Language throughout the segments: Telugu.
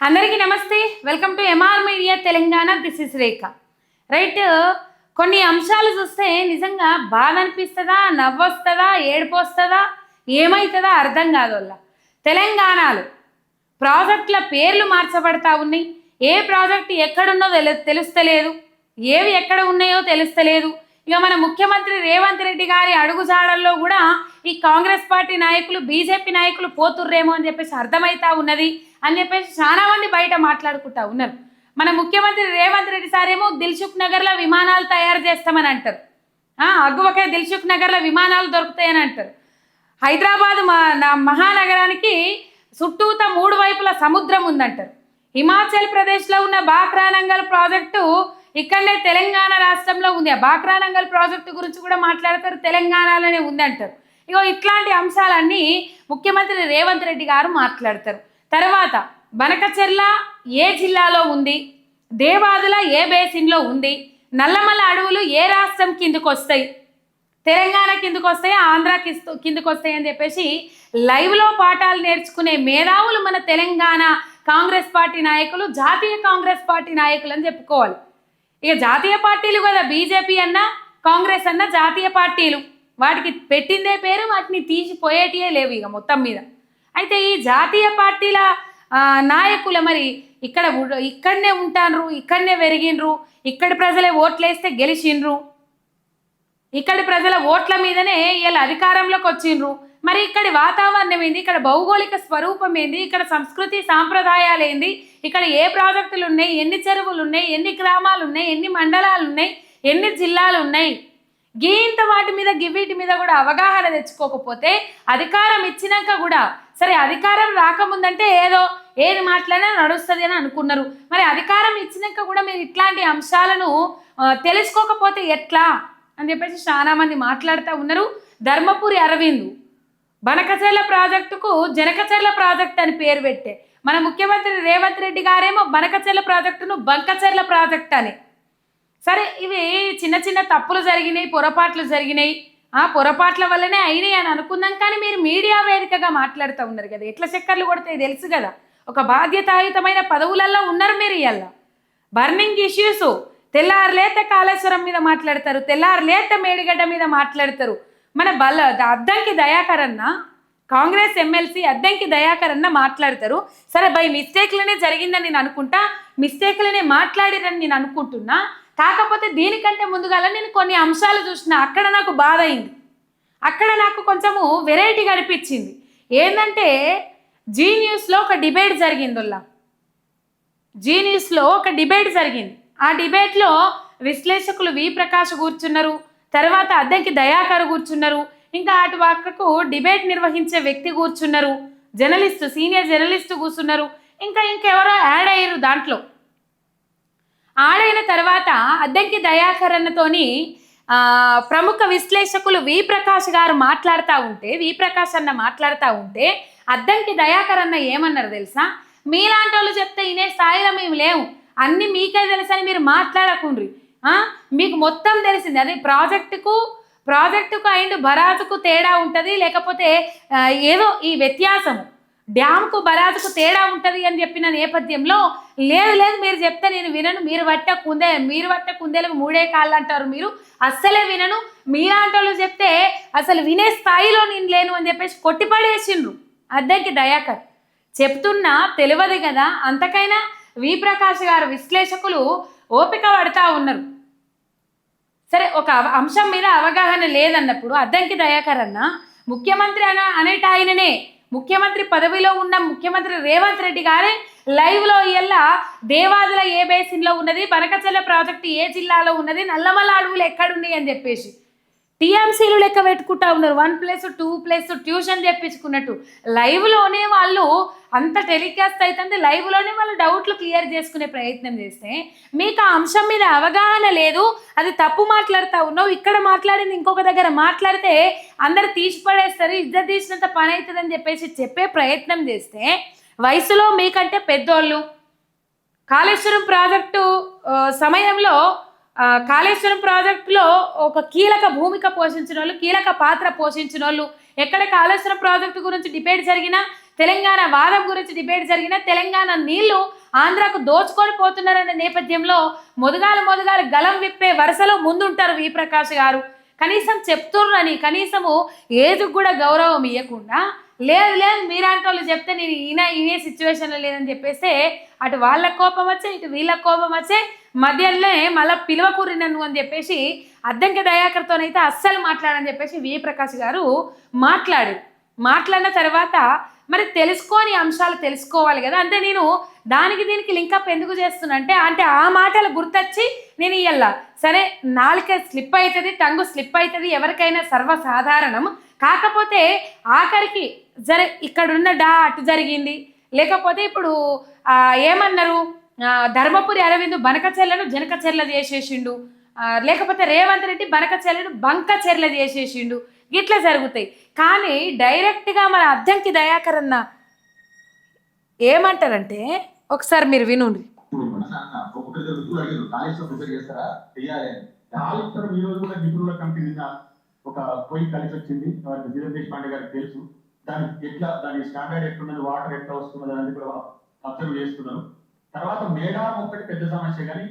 అందరికీ నమస్తే. Welcome to MR media Telangana this is Rekha right కొన్ని అంశాలు చూస్తే నిజంగా బాధ అనిపిస్తుందా నవ్వొస్తుందా ఏడుపు వస్తుందా ఏమవుతుందా అర్థం కాదు వాళ్ళ తెలంగాణలో ప్రాజెక్టుల పేర్లు మార్చబడతా ఉన్నాయి. ఏ ప్రాజెక్టు ఎక్కడున్నో తెలు తెలుస్తలేదు. ఏవి ఎక్కడ ఉన్నాయో తెలుస్తలేదు. ఇక మన ముఖ్యమంత్రి రేవంత్ రెడ్డి గారి అడుగుజాడల్లో కూడా ఈ కాంగ్రెస్ పార్టీ నాయకులు బీజేపీ నాయకులు పోతుర్రేమో అని చెప్పేసి అర్థమవుతా ఉన్నది అని చెప్పేసి చాలా మంది బయట మాట్లాడుకుంటా ఉన్నారు. మన ముఖ్యమంత్రి రేవంత్ రెడ్డి సార్ ఏమో దిల్సుఖ్ నగర్లో విమానాలు తయారు చేస్తామని అంటారు. అగ్గువకే దిల్సుఖ్ నగర్లో విమానాలు దొరుకుతాయని అంటారు. హైదరాబాద్ మా- నా మహానగరానికి చుట్టూత మూడు వైపుల సముద్రం ఉందంటారు. హిమాచల్ ప్రదేశ్లో ఉన్న బాక్రానంగల్ ప్రాజెక్టు ఇక్కడనే తెలంగాణ రాష్ట్రంలో ఉంది. ఆ బాక్రానంగల్ ప్రాజెక్టు గురించి కూడా మాట్లాడతారు. తెలంగాణలోనే ఉందంటారు ఇగో ఇట్లాంటి అంశాలన్నీ ముఖ్యమంత్రి రేవంత్ రెడ్డి గారు మాట్లాడతారు. తర్వాత బనకచెర్ల ఏ జిల్లాలో ఉంది? దేవాదుల ఏ బేసిన్లో ఉంది? నల్లమల్ల అడవులు ఏ రాష్ట్రం కిందకు వస్తాయి? తెలంగాణ కిందకు వస్తాయి? ఆంధ్ర కిస్తు కిందకు వస్తాయి అని చెప్పేసి లైవ్లో పాఠాలు నేర్చుకునే మేధావులు మన తెలంగాణ కాంగ్రెస్ పార్టీ నాయకులు జాతీయ కాంగ్రెస్ పార్టీ నాయకులు అని చెప్పుకోవాలి. ఇక జాతీయ పార్టీలు కదా బీజేపీ అన్నా కాంగ్రెస్ అన్న జాతీయ పార్టీలు. వాటికి పెట్టిందే పేరు వాటిని తీసిపోయేటియే లేవు ఇక మొత్తం మీద. అయితే ఈ జాతీయ పార్టీల నాయకుల మరి ఇక్కడ ఇక్కడనే ఉంటాన్రు ఇక్కడనే పెరిగిండ్రు ఇక్కడి ప్రజలే ఓట్లేస్తే గెలిచిండ్రు. ఇక్కడి ప్రజల ఓట్ల మీదనే వీళ్ళు అధికారంలోకి వచ్చిండ్రు. మరి ఇక్కడి వాతావరణం ఏంది? ఇక్కడ భౌగోళిక స్వరూపం ఏంది? ఇక్కడ సంస్కృతి సాంప్రదాయాలు ఏంది? ఇక్కడ ఏ ప్రాజెక్టులు ఉన్నాయి? ఎన్ని చెరువులు ఉన్నాయి? ఎన్ని గ్రామాలు ఉన్నాయి? ఎన్ని మండలాలు ఉన్నాయి? ఎన్ని జిల్లాలు ఉన్నాయి? గీంత వాటి మీద గివీటి మీద కూడా అవగాహన తెచ్చుకోకపోతే అధికారం ఇచ్చినాక కూడా సరే అధికారం రాకముందంటే ఏదో ఏది మాట్లాడినా నడుస్తుంది అని అనుకున్నారు. మరి అధికారం ఇచ్చినాక కూడా మీరు ఇట్లాంటి అంశాలను తెలుసుకోకపోతే ఎట్లా? అని చెప్పేసి చాలా మంది మాట్లాడుతూ ఉన్నారు. ధర్మపురి అరవింద్. బనకచెర్ల ప్రాజెక్టుకు జనకచెర్ల ప్రాజెక్ట్ అని పేరు పెట్టే. మన ముఖ్యమంత్రి రేవంత్ రెడ్డి గారేమో బనకచర్ల ప్రాజెక్టును బంకచెర్ల ప్రాజెక్ట్ అని. సరే ఇవి చిన్న చిన్న తప్పులు జరిగినాయి పొరపాట్లు జరిగినాయి. ఆ పొరపాట్ల వల్లనే అయినాయి అని అనుకుందాం కానీ మీరు మీడియా వేదికగా మాట్లాడుతూ ఉన్నారు కదా. ఎట్లా చక్కర్లు కొడతాయి తెలుసు కదా. ఒక బాధ్యతాయుతమైన పదవులలో ఉన్నారు మీరు ఇవాళ బర్నింగ్ ఇష్యూస్ తెల్లారులేత కాళేశ్వరం మీద మాట్లాడతారు తెల్లారులేత మేడిగడ్డ మీద మాట్లాడతారు. మన బల అద్దంకి దయాకర్ అన్న కాంగ్రెస్ ఎమ్మెల్సీ అద్దంకి దయాకర్ అన్న మాట్లాడతారు. సరే బై మిస్టేక్లనే జరిగిందని నేను అనుకుంటా మిస్టేక్లనే మాట్లాడిరని నేను అనుకుంటున్నా. కాకపోతే దీనికంటే ముందుగాల నేను కొన్ని అంశాలు చూసిన అక్కడ నాకు బాధ అయింది అక్కడ నాకు కొంచెము వెరైటీగా అనిపించింది. ఏంటంటే జీ న్యూస్లో ఒక డిబేట్ జరిగిందిలా జీ న్యూస్లో ఒక డిబేట్ జరిగింది. ఆ డిబేట్లో విశ్లేషకులు వి ప్రకాష్ కూర్చున్నారు తర్వాత అద్దెకి దయాకర్ కూర్చున్నారు. ఇంకా అటు పక్కకు డిబేట్ నిర్వహించే వ్యక్తి కూర్చున్నారు. జర్నలిస్టు సీనియర్ జర్నలిస్టు కూర్చున్నారు. ఇంకా ఇంకెవరో యాడ్ అయ్యారు దాంట్లో. ఆడైన తర్వాత అద్దంకి దయాకర్ అన్నతోని ప్రముఖ విశ్లేషకులు వి ప్రకాష్ గారు మాట్లాడుతూ ఉంటే వి ప్రకాష్ అన్న మాట్లాడుతూ ఉంటే అద్దంకి దయాకర్ అన్న ఏమన్నారు తెలుసా? మీలాంటి వాళ్ళు చెప్తే ఇనే స్థాయిలో మేము లేవు అన్ని మీకే తెలుసని మీరు మాట్లాడకుండ్రి. మీకు మొత్తం తెలిసింది. అది ప్రాజెక్టుకు ప్రాజెక్టుకు అండ్ బరాతుకు తేడా ఉంటుంది లేకపోతే ఏదో ఈ వ్యత్యాసము. డ్యామ్కు బరాతుకు తేడా ఉంటుంది అని చెప్పిన నేపథ్యంలో లేదు లేదు మీరు చెప్తే నేను వినను మీరు పట్ట కుందే మీరు పట్ట కుందేలకు మూడే కాళ్ళు అంటారు మీరు అస్సలే వినను. మీలాంటోళ్ళు చెప్తే అసలు వినే స్థాయిలో నేను లేను అని చెప్పేసి కొట్టిపడేసిండ్రు. అద్దెకి దయాకర్. చెప్తున్నా తెలియదు కదా అంతకైనా వి ప్రకాష్ గారు విశ్లేషకులు ఓపిక పడతా ఉన్నారు. సరే ఒక అంశం మీద అవగాహన లేదన్నప్పుడు అద్దంకి దయాకర్ అన్న ముఖ్యమంత్రి అన అనేట ఆయననే ముఖ్యమంత్రి పదవిలో ఉన్న ముఖ్యమంత్రి రేవంత్ రెడ్డి గారే లైవ్లో ఇయ్యల్లా దేవాదుల ఏ బేసిన్లో ఉన్నది బనకచెల్ల ప్రాజెక్టు ఏ జిల్లాలో ఉన్నది నల్లమల అడవులు ఎక్కడున్నాయి అని చెప్పేసి. టీఎంసీలు లెక్క పెట్టుకుంటా ఉన్నారు. One plus two plus tuition చెప్పించుకున్నట్టు. లైవ్లోనే వాళ్ళు అంత టెలికాస్ట్ అవుతుంది లైవ్లోనే వాళ్ళు డౌట్లు క్లియర్ చేసుకునే ప్రయత్నం చేస్తే మీకు ఆ అంశం మీద అవగాహన లేదు. అది తప్పు మాట్లాడుతూ ఉన్నావు. ఇక్కడ మాట్లాడింది ఇంకొక దగ్గర మాట్లాడితే అందరు తీసిపడేస్తారు ఇద్దరు తీసినంత పని అవుతుందని చెప్పేసి చెప్పే ప్రయత్నం చేస్తే వయసులో మీకంటే పెద్దోళ్ళు. కాళేశ్వరం ప్రాజెక్టు సమయంలో కాళేశ్వరం ప్రాజెక్టులో ఒక కీలక భూమిక పోషించిన వాళ్ళు కీలక పాత్ర పోషించిన వాళ్ళు. ఎక్కడ కాళేశ్వరం ప్రాజెక్టు గురించి డిబేట్ జరిగినా తెలంగాణ వాదం గురించి డిబేట్ జరిగినా తెలంగాణ నీళ్ళు ఆంధ్రాకు దోచుకొని పోతున్నారనే నేపథ్యంలో మొదగాలు మొదగాలు గలం విప్పే వరుసలో ముందుంటారు వి. ప్రకాష్ గారు. కనీసం చెప్తుర్రని కనీసము ఏది కూడా గౌరవం ఇవ్వకుండా లేదు లేదు మీలాంటి వాళ్ళు చెప్తే నేను ఈయన ఈయన సిచ్యువేషన్లో లేదని చెప్పేస్తే అటు వాళ్ళ కోపం వచ్చే ఇటు వీళ్ళ కోపం వచ్చే మధ్యలోనే మళ్ళీ పిలవకూరి నన్ను అని చెప్పేసి అద్దంకి దయాకర్తోనైతే అస్సలు మాట్లాడని చెప్పేసి వి. ప్రకాష్ గారు మాట్లాడారు. మాట్లాడిన తర్వాత మరి తెలుసుకోని అంశాలు తెలుసుకోవాలి కదా. అంటే నేను దానికి దీనికి లింకప్ ఎందుకు చేస్తున్నా అంటే అంటే ఆ మాటలు గుర్తొచ్చి నేను ఇయ్యల్ల సరే నాలుక స్లిప్ అవుతుంది టంగు స్లిప్ అవుతుంది ఎవరికైనా సర్వసాధారణం. కాకపోతే ఆఖరికి జర ఇక్కడున్న డా అటు జరిగింది. లేకపోతే ఇప్పుడు ఏమన్నారు? ధర్మపురి అరవింద్ బనకచెర్లను జనకచెర్ల చేసేసిండు. లేకపోతే రేవంత్ రెడ్డి బనకచెర్లను బంకచెర్ల చేసేసిండు. గిట్లా జరుగుతాయి. కానీ డైరెక్ట్గా మన అద్దంకి దయాకర్ అన్న ఏమంటారంటే ఒకసారి మీరు కాళేశ్వరం ఈ రోజు కూడా నిపుణుల కమిటీ నిన్న ఒక పోయి కలిసి వచ్చింది. వీరేంద్ర దేశపాండే గారికి తెలుసు. దాని ఎట్లా దాని స్టాండర్డ్ ఎట్లున్నది వాటర్ ఎట్లా వస్తున్నది అనేది కూడా అబ్జర్వ్ చేస్తున్నారు. తర్వాత మేడారం ఒక్కటి పెద్ద సమస్య కానీ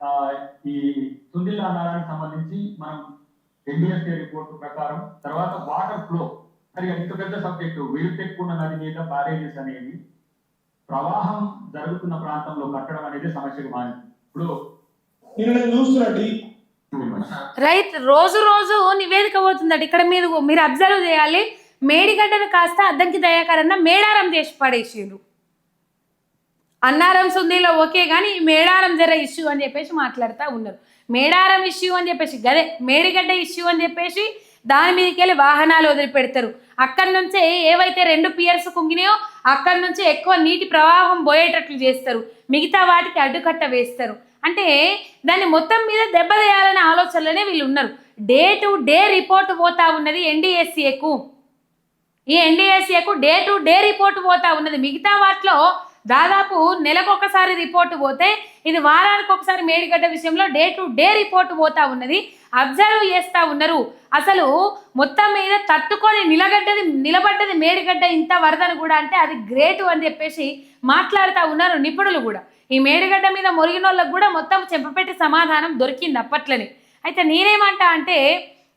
ఆ, ఈ సుందిల్ అన్నారానికి సంబంధించి మనం ఎన్డిఎస్ఏ రిపోర్ట్ ప్రకారం తర్వాత వాటర్ ఫ్లో మరి ఇంత పెద్ద సబ్జెక్టు వేరుపెక్కున్న నది మీద బ్యారేజెస్ అనేది ప్రవాహం జరుగుతున్న ప్రాంతంలో కట్టడం అనేది సమస్యకు మారింది. ఇప్పుడు నేను నేను చూస్తున్నట్టు రైట్ రోజు రోజు నివేదిక పోతుందట. ఇక్కడ మీరు మీరు అబ్జర్వ్ చేయాలి. మేడిగడ్డను కాస్త అద్దంకి దయాకరన్న మేడారం చేసి పడేసిండ్రు. అన్నారం సుందీలో ఓకే కానీ మేడారం జర ఇష్యూ అని చెప్పేసి మాట్లాడుతూ ఉన్నారు. మేడారం ఇష్యూ అని చెప్పేసి గదే మేడిగడ్డ ఇష్యూ అని చెప్పేసి దాని మీదకి వెళ్ళి వాహనాలు వదిలిపెడతారు. అక్కడి నుంచే ఏవైతే రెండు పియర్స్ కుంగినాయో అక్కడి నుంచే ఎక్కువ నీటి ప్రవాహం పోయేటట్లు చేస్తారు. మిగతా వాటికి అడ్డుకట్ట వేస్తారు. అంటే దాన్ని మొత్తం మీద దెబ్బతీయాలనే ఆలోచనలోనే వీళ్ళు ఉన్నారు. డే టు డే రిపోర్ట్ పోతా ఉన్నది ఎన్డీఎస్సీఏకు ఈ ఎన్డీఎస్ఏకు డే టు డే రిపోర్ట్ పోతా ఉన్నది. మిగతా వాటిలో దాదాపు నెలకు ఒకసారి రిపోర్ట్ పోతే ఇది వారానికి ఒకసారి మేడిగడ్డ విషయంలో డే టు డే రిపోర్ట్ పోతా ఉన్నది. అబ్జర్వ్ చేస్తూ ఉన్నారు. అసలు మొత్తం మీద తట్టుకొని నిలగడ్డది నిలబడ్డది మేడిగడ్డ ఇంత వరదని కూడా అంటే అది గ్రేటు అని చెప్పేసి మాట్లాడుతూ ఉన్నారు నిపుణులు కూడా. ఈ మేడిగడ్డ మీద మొరిగిన కూడా మొత్తం చెంపపెట్టి సమాధానం దొరికింది అప్పట్లోనే. అయితే నేనేమంటా అంటే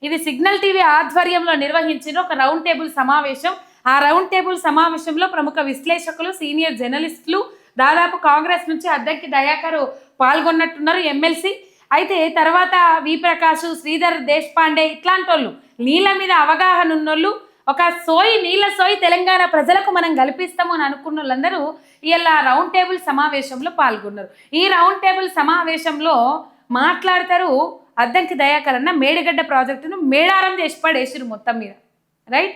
ఇది సిగ్నల్ టీవీ ఆధ్వర్యంలో నిర్వహించిన ఒక రౌండ్ టేబుల్ సమావేశం. ఆ రౌండ్ టేబుల్ సమావేశంలో ప్రముఖ విశ్లేషకులు సీనియర్ జర్నలిస్టులు దాదాపు కాంగ్రెస్ నుంచి అద్దెకి దయాకరు పాల్గొన్నట్టున్నారు ఎమ్మెల్సీ. అయితే తర్వాత వి ప్రకాష్ శ్రీధర్ దేశపాండే ఇట్లాంటి వాళ్ళు నీళ్ళ మీద అవగాహన ఉన్నోళ్ళు ఒక సోయి నీళ్ళ సోయి తెలంగాణ ప్రజలకు మనం కల్పిస్తాము అని అనుకున్న వాళ్ళందరూ ఇలా రౌండ్ టేబుల్ సమావేశంలో పాల్గొన్నారు. ఈ రౌండ్ టేబుల్ సమావేశంలో మాట్లాడతారు అద్దంకి దయాకర్ అన్న మేడిగడ్డ ప్రాజెక్టును మేడారం చేసి పడేసిరు మొత్తం మీద. రైట్?